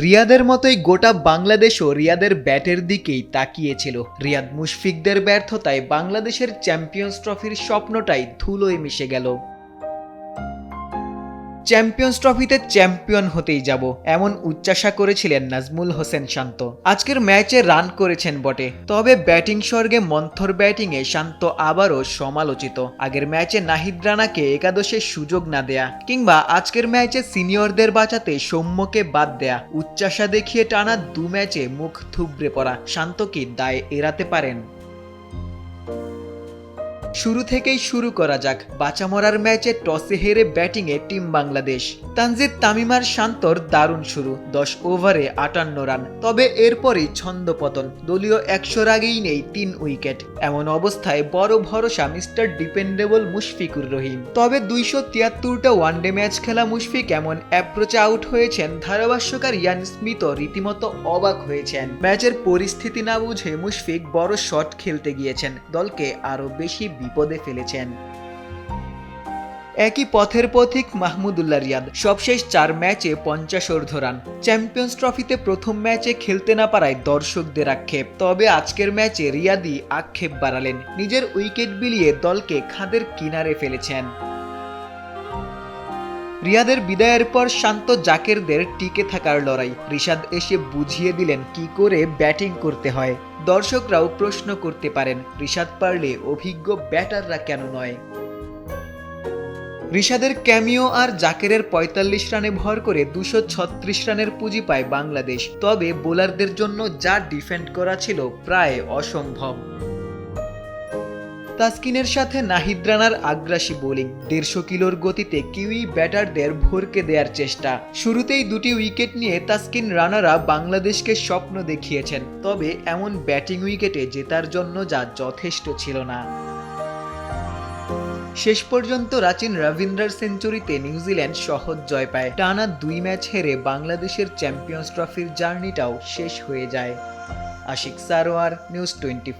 রিয়াদের মতোই গোটা বাংলাদেশও রিয়াদের ব্যাটের দিকেই তাকিয়েছিল। রিয়াদ মুশফিকদের ব্যর্থতায় বাংলাদেশের চ্যাম্পিয়ন্স ট্রফির স্বপ্নটাই ধুলোয় মিশে গেল। চ্যাম্পিয়ন্স ট্রফিতে চ্যাম্পিয়ন হতেই যাব, এমন উচ্চাসা করেছিলেন নাজমুল হোসেন শান্ত। আজকের ম্যাচে রান করেছেন বটে, তবে ব্যাটিং স্বর্গে মন্থর ব্যাটিংয়ে শান্ত আবারও সমালোচিত। আগের ম্যাচে নাহিদ রানাকে একাদশে সুযোগ না দেয়া, কিংবা আজকের ম্যাচে সিনিয়রদের বাঁচাতে সৌম্যকে বাদ দেয়া উচ্চাসা দেখিয়ে টানা দু ম্যাচে মুখ থুবড়ে পড়া, শান্ত কি দায় এড়াতে পারেন? শুরু থেকেই শুরু করা যাক বাঁচামরার ম্যাচে টসে হেরে ব্যাটিংয়ে টিম বাংলাদেশ। তানজিদ তামিমার শান্তর দারুণ শুরু, দশ ওভারে আটান্ন রান। তবে এরপরই ছন্দপতন দলীয় একশোর আগেই নেই তিন উইকেট। এমন অবস্থায় বড় ভরসা মিস্টার ডিপেন্ডেবল মুশফিকুর রহিম। তবে দুইশো তিয়াত্তরটা ওয়ানডে ম্যাচ খেলা মুশফিক এমন অ্যাপ্রোচে আউট হয়েছেন, ধারাভাষ্যকার ইয়ান স্মিথ রীতিমতো অবাক হয়েছেন। ম্যাচের পরিস্থিতি না বুঝে মুশফিক বড় শট খেলতে গিয়েছেন, দলকে আরও বেশি বিপদে ফেলেছেন। একই পথের পথিক মাহমুদুল্লাহ রিয়াদ সবশেষ চার ম্যাচে পঞ্চাশ অর্ধ রান। চ্যাম্পিয়ন্স ট্রফিতে প্রথম ম্যাচে খেলতে না পারায় দর্শকদের আক্ষেপ। তবে আজকের ম্যাচে রিয়াদি আক্ষেপ বাড়ালেন। নিজের উইকেট বিলিয়ে দলকে খাদের কিনারে ফেলেছেন। রিয়াদের বিদায়ের পর শান্ত জাকেরদের টিকে থাকার লড়াই। রিশাদ এসে বুঝিয়ে দিলেন কি করে ব্যাটিং করতে হয়। দর্শকরাও প্রশ্ন করতে পারেন, রিশাদ পারলে অভিজ্ঞ ব্যাটাররা কেন নয়? রিশাদের ক্যামিও আর জাকেরের পঁয়তাল্লিশ রানে ভর করে দুশো ছত্রিশ রানের পুঁজি পায় বাংলাদেশ। তবে বোলারদের জন্য যা ডিফেন্ড করা ছিল প্রায় অসম্ভব। তাসকিনের সাথে নাহিদ রানার আগ্রাসী বোলিং। দেড়শো কিলোর গতিতে কিউই ব্যাটারদের ভরকে দেওয়ার চেষ্টা। শুরুতেই দুটি উইকেট নিয়ে তাসকিন রানারা বাংলাদেশকে স্বপ্ন দেখিয়েছেন, তবে এমন ব্যাটিং উইকেটে জেতার জন্য যা যথেষ্ট ছিল না। শেষ পর্যন্ত রাচিন রবীন্দ্রার সেঞ্চুরিতে নিউজিল্যান্ড সহজ জয় পায়। টানা দুই ম্যাচ হেরে বাংলাদেশের চ্যাম্পিয়ন্স ট্রফির জার্নিটাও শেষ হয়ে যায়। Ashiq Sarwar, news twenty